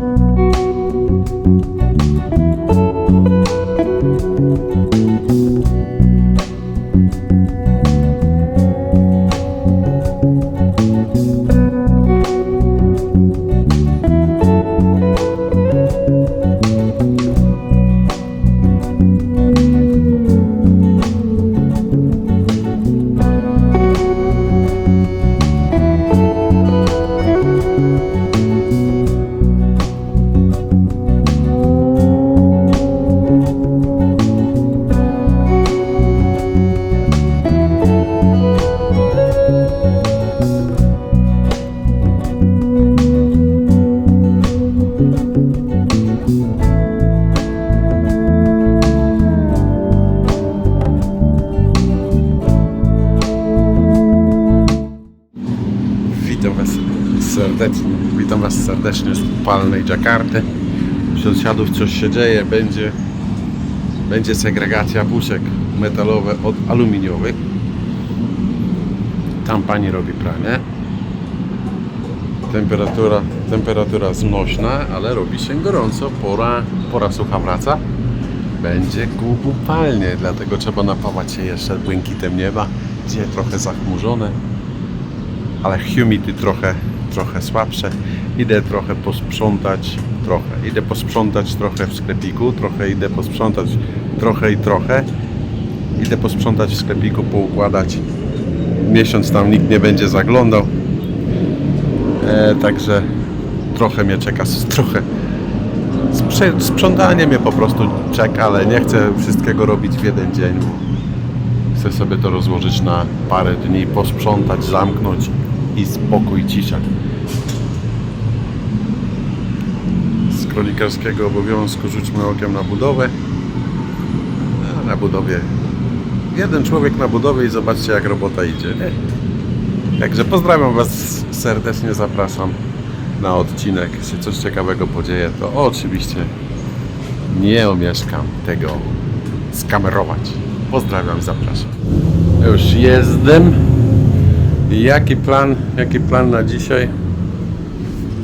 Witam serdecznie, witam Was serdecznie z upalnej Dżakarty. Wśród sąsiadów coś się dzieje, będzie, będzie segregacja puszek metalowe od aluminiowych. Tam pani robi pranie. Temperatura, temperatura znośna, ale robi się gorąco, pora, pora sucha wraca. Będzie upalnie, dlatego trzeba napawać się jeszcze błękitem nieba, gdzie trochę zachmurzone ale humidity trochę, trochę słabsze. Idę trochę posprzątać, trochę. Idę posprzątać trochę w sklepiku, trochę idę posprzątać trochę i trochę. Idę posprzątać w sklepiku, poukładać. Miesiąc tam nikt nie będzie zaglądał. E, także trochę mnie czeka, trochę sprzątanie mnie po prostu czeka, ale nie chcę wszystkiego robić w jeden dzień. Chcę sobie to rozłożyć na parę dni, posprzątać, zamknąć i spokój, cisza. Kronikarskiego obowiązku rzućmy okiem na budowę. Na budowie. Jeden człowiek na budowie i zobaczcie jak robota idzie. Także pozdrawiam Was serdecznie, zapraszam na odcinek. Jeśli coś ciekawego podzieje, to oczywiście nie omieszkam tego skamerować. Pozdrawiam, zapraszam. Już jestem. Jaki plan, jaki plan na dzisiaj?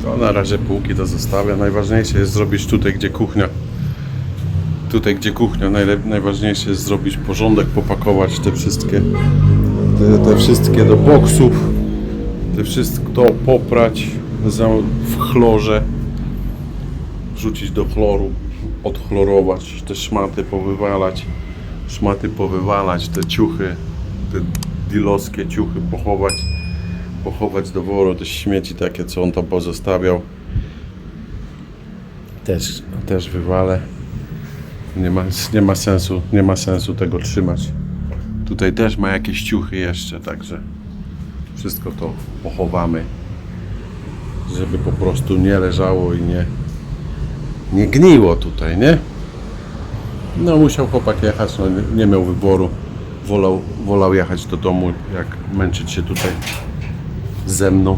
To na razie półki to zostawię. Najważniejsze jest zrobić tutaj, gdzie kuchnia. Tutaj, gdzie kuchnia, najważniejsze jest zrobić porządek, popakować te wszystkie, te, te wszystkie do boksów, te wszystko poprać w chlorze, wrzucić do chloru, odchlorować, te szmaty powywalać, szmaty powywalać, te ciuchy, te dilowskie ciuchy pochować, pochować do woru, te śmieci takie, co on tam pozostawiał. Też, też wywalę. Nie ma, nie ma sensu, nie ma sensu tego trzymać. Tutaj też ma jakieś ciuchy jeszcze, także wszystko to pochowamy, żeby po prostu nie leżało i nie, nie gniło tutaj, nie? No musiał chłopak jechać, no nie, nie miał wyboru. Wolał, wolał jechać do domu, jak męczyć się tutaj ze mną,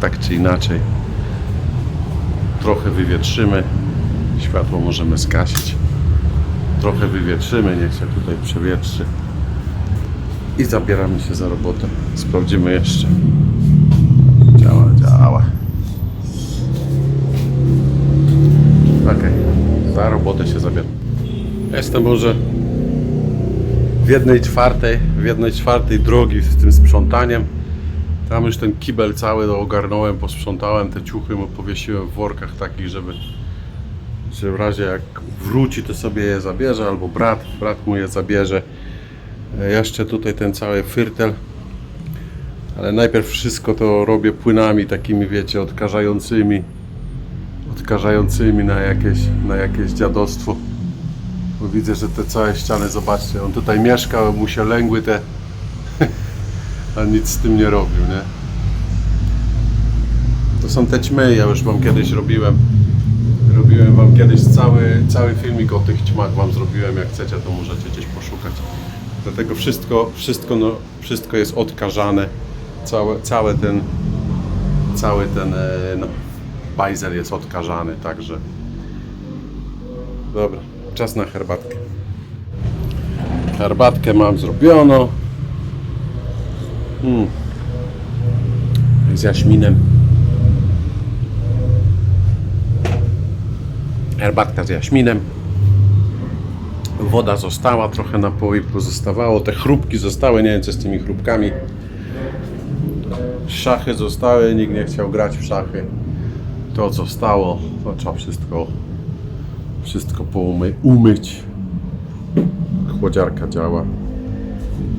tak czy inaczej. Trochę wywietrzymy, światło możemy skasić. Trochę wywietrzymy, niech się tutaj przewietrzy. I zabieramy się za robotę. Sprawdzimy jeszcze. Działa, działa. Okej, za robotę się zabieram. Jestem może w jednej czwartej, w jednej czwartej drogi z tym sprzątaniem. Tam już ten kibel cały ogarnąłem, posprzątałem, te ciuchy mu powiesiłem w workach takich, żeby, że w razie jak wróci, to sobie je zabierze, albo brat, brat mu je zabierze. E, Jeszcze tutaj ten cały fyrtel. Ale najpierw wszystko to robię płynami takimi, wiecie, odkażającymi. Odkażającymi na jakieś, na jakieś dziadostwo. Bo widzę, że te całe ściany, zobaczcie, on tutaj mieszkał, mu się lęgły te, a nic z tym nie robił, nie? To są te ćmy, ja już wam kiedyś robiłem. Robiłem wam kiedyś cały, cały filmik o tych ćmach wam zrobiłem, jak chcecie to możecie gdzieś poszukać. Dlatego wszystko, wszystko, no, wszystko jest odkażane. Całe, całe ten, cały ten, e, no, bajzel jest odkażany, także Dobra, czas na herbatkę. Herbatkę mam zrobioną. Mm. Z jaśminem. Herbatka z jaśminem. Woda została, trochę napoi pozostawało. Te chrupki zostały, nie wiem co z tymi chrupkami. Szachy zostały, nikt nie chciał grać w szachy. To co stało, to trzeba wszystko, wszystko poumy, umyć. Chłodziarka działa.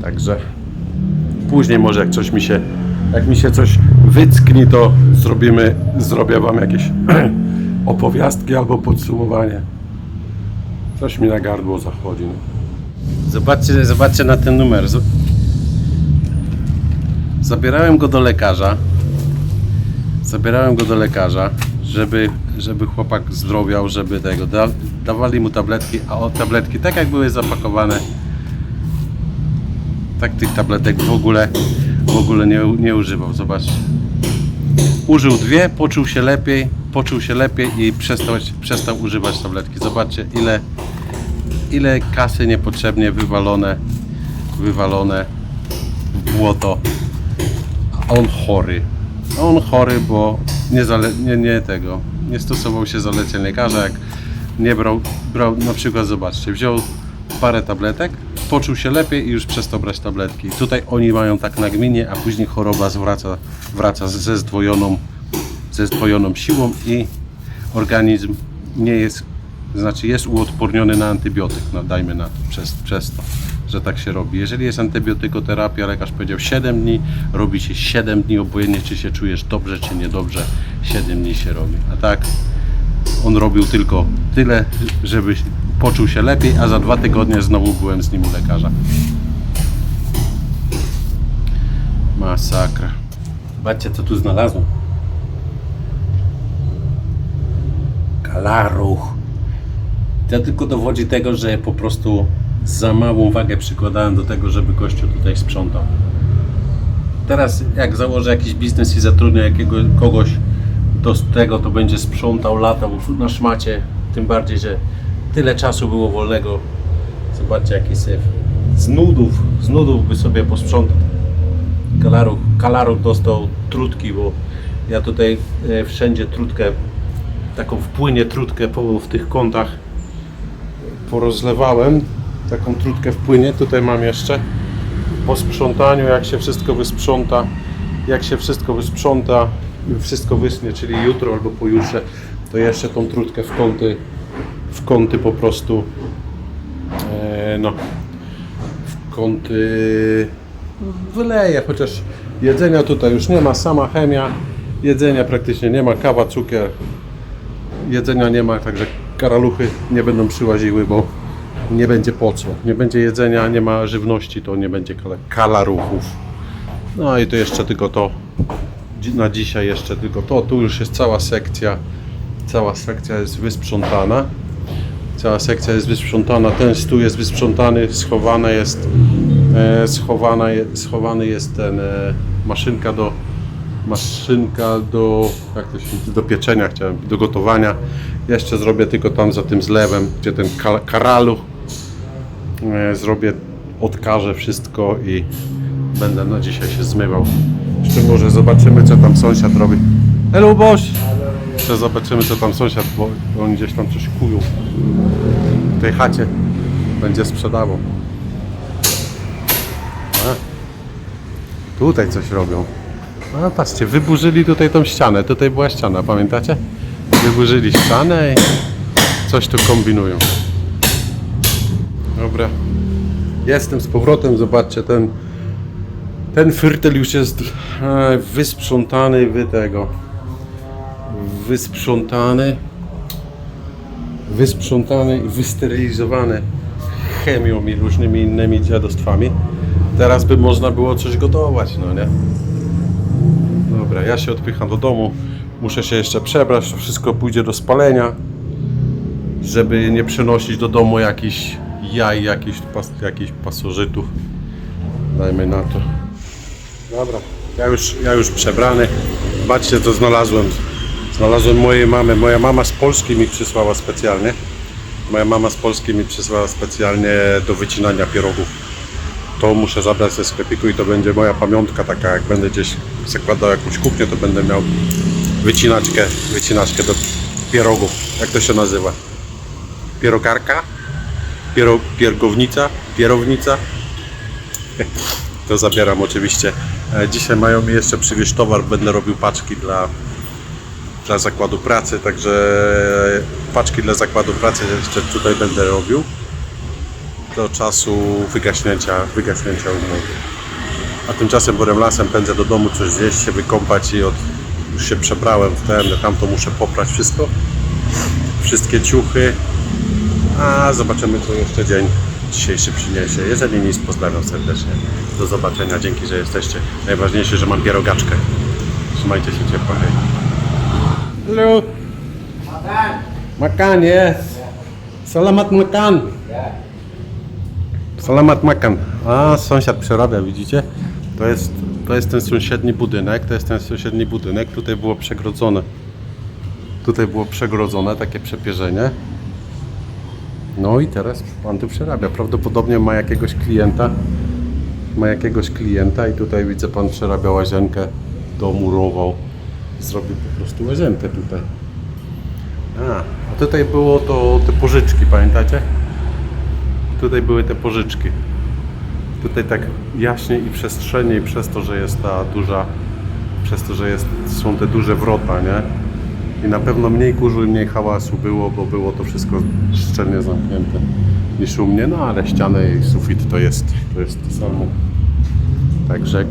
Także później może jak coś mi się, jak mi się coś wycknie, to zrobimy, zrobię wam jakieś opowiastki albo podsumowanie. Coś mi na gardło zachodzi. No. Zobaczcie, zobaczcie na ten numer. Zabierałem go do lekarza. Zabierałem go do lekarza, żeby, żeby chłopak zdrowiał, żeby tego. Da, dawali mu tabletki, a o tabletki tak jak były zapakowane, tak tych tabletek w ogóle w ogóle nie, nie używał. Zobaczcie. Użył dwie, poczuł się lepiej, poczuł się lepiej i przestał, przestał używać tabletki. Zobaczcie ile, ile kasy niepotrzebnie wywalone, wywalone w błoto. A on chory. On chory, bo nie, nie, nie tego, nie stosował się zaleceń lekarza, jak nie brał, brał, na przykład zobaczcie, wziął parę tabletek, poczuł się lepiej i już przestał brać tabletki. Tutaj oni mają tak nagminnie, a później choroba zwraca, wraca ze zdwojoną, ze zdwojoną siłą i organizm nie jest, znaczy jest uodporniony na antybiotyk, no dajmy na to, przez, przez to, że tak się robi. Jeżeli jest antybiotykoterapia, lekarz powiedział 7 dni, robi się 7 dni, obojętnie czy się czujesz dobrze, czy niedobrze, 7 dni się robi. A tak on robił tylko tyle, żeby poczuł się lepiej, a za dwa tygodnie znowu byłem z nim u lekarza. Masakra. Zobaczcie, co tu znalazłem. Kalaruch. To tylko dowodzi tego, że po prostu za małą wagę przykładałem do tego, żeby gościu tutaj sprzątał. Teraz jak założę jakiś biznes i zatrudnię jakiego, kogoś do tego, to będzie sprzątał, latał na szmacie. Tym bardziej, że tyle czasu było wolnego. Zobaczcie jaki syf. Z nudów, z nudów by sobie posprzątał. Kalaruch, Kalaruch dostał trutki, bo ja tutaj e, wszędzie trutkę, taką wpłynie trutkę po, w tych kątach porozlewałem. Taką trutkę wpłynie. Tutaj mam jeszcze po sprzątaniu, jak się wszystko wysprząta, jak się wszystko wysprząta wszystko wysnie, czyli jutro albo pojutrze, to jeszcze tą trutkę w kąty, w kąty po prostu e, no w kąty wyleję, chociaż jedzenia tutaj już nie ma, sama chemia, jedzenia praktycznie nie ma, kawa, cukier, jedzenia nie ma, także karaluchy nie będą przyłaziły, bo nie będzie po co. Nie będzie jedzenia, nie ma żywności, to nie będzie kala- kalaruchów. No i to jeszcze tylko to. Na dzisiaj jeszcze tylko to. Tu już jest cała sekcja. Cała sekcja jest wysprzątana. Cała sekcja jest wysprzątana. Ten stół jest wysprzątany, schowana jest, e, schowana je, schowany jest ten e, maszynka do maszynka do, jak to się, do pieczenia chciałem, do gotowania. Jeszcze zrobię tylko tam za tym zlewem, gdzie ten ka- karaluch e, zrobię, odkażę wszystko i będę na dzisiaj się zmywał. Jeszcze może zobaczymy co tam sąsiad robi. Hello boss! Jeszcze zobaczymy co tam sąsiad, bo on gdzieś tam coś kują. W tej chacie będzie sprzedawał. A, tutaj coś robią. No patrzcie, wyburzyli tutaj tą ścianę. Tutaj była ściana, pamiętacie? Wyburzyli ścianę i coś tu kombinują. Dobra. Jestem z powrotem, zobaczcie, ten ten fyrtel już jest e, wysprzątany, wy tego wysprzątany wysprzątany i wysterylizowany chemią i różnymi innymi dziadostwami. Teraz by można było coś gotować, no nie? Dobra, ja się odpycham do domu. Muszę się jeszcze przebrać, to wszystko pójdzie do spalenia, żeby nie przynosić do domu jakichś jaj, jakichś, pas, jakichś pasożytów. Dajmy na to. Dobra, ja już, ja już przebrany. Zobaczcie, co znalazłem. Znalazłem mojej mamy. Moja mama z Polski mi przysłała specjalnie. Moja mama z Polski mi przysłała specjalnie do wycinania pierogów. To muszę zabrać ze sklepiku i to będzie moja pamiątka taka, jak będę gdzieś zakładał jakąś kuchnię, to będę miał wycinaczkę, wycinaczkę do pierogów. Jak to się nazywa? pierogarka, piero, piergownica, pierownica. To zabieram oczywiście. E, Dzisiaj mają mi jeszcze przywieźć towar, będę robił paczki dla, dla zakładu pracy, także paczki dla zakładu pracy jeszcze tutaj będę robił do czasu wygaśnięcia, wygaśnięcia umowy. A tymczasem borem lasem pędzę do domu coś zjeść, się wykąpać i od, już się przebrałem w ten, tam to muszę poprać wszystko. Wszystkie ciuchy. A zobaczymy co jeszcze dzień dzisiejszy przyniesie. Jeżeli nic, pozdrawiam serdecznie. Do zobaczenia, dzięki, że jesteście. Najważniejsze, że mam pierogaczkę. Trzymajcie się ciepło. Hello. Makan, yes. Salamat makan. Salamat makan. A, sąsiad przerabia, widzicie? To jest, to jest ten sąsiedni budynek, to jest ten sąsiedni budynek. Tutaj było przegrodzone. Tutaj było przegrodzone, takie przepierzenie. No i teraz pan tu przerabia. Prawdopodobnie ma jakiegoś klienta. Ma jakiegoś klienta i tutaj widzę pan przerabia łazienkę, domurował. Zrobił po prostu łazienkę tutaj. A, a tutaj było to te pożyczki, pamiętacie? Tutaj były te pożyczki. Tutaj tak jaśniej i przestrzenniej przez to, że jest ta duża, przez to, że jest, są te duże wrota, nie? I na pewno mniej kurzu i mniej hałasu było, bo było to wszystko szczelnie zamknięte niż u mnie, no ale ściany i sufit to jest, to jest to samo. Także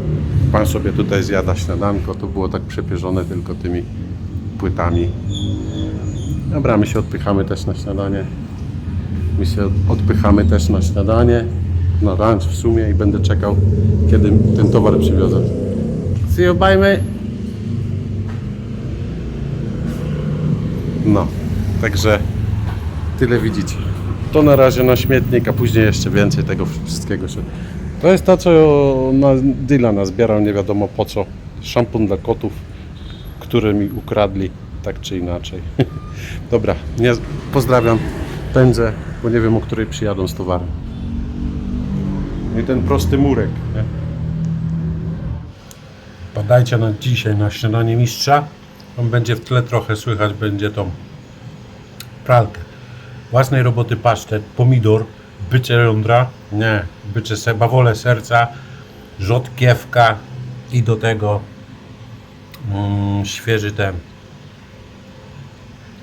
pan sobie tutaj zjada śniadanko, to było tak przepierzone tylko tymi płytami. Dobra, my się odpychamy też na śniadanie. My się odpychamy też na śniadanie, na lunch w sumie i będę czekał, kiedy ten towar przywiozę. See you, bye. No, także tyle widzicie. To na razie na śmietnik, a później jeszcze więcej tego wszystkiego się... To jest to, co na Dyla nazbierał, nie wiadomo po co. Szampon dla kotów, który mi ukradli, tak czy inaczej. Dobra, nie, pozdrawiam, pędzę, bo nie wiem o której przyjadą z towarem. No i ten prosty murek. Nie? Badajcie na dzisiaj na śniadanie mistrza. On będzie w tle trochę słychać, będzie tą pralkę. Własnej roboty pasztet, pomidor, bycze jądra, nie, bycze se, bawole serca, rzodkiewka i do tego mm, świeży ten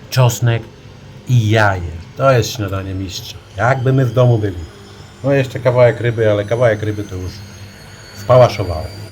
czosnek i jaje. To jest śniadanie mistrza. Jakby my w domu byli. No jeszcze kawałek ryby, ale kawałek ryby to już spałaszowałem.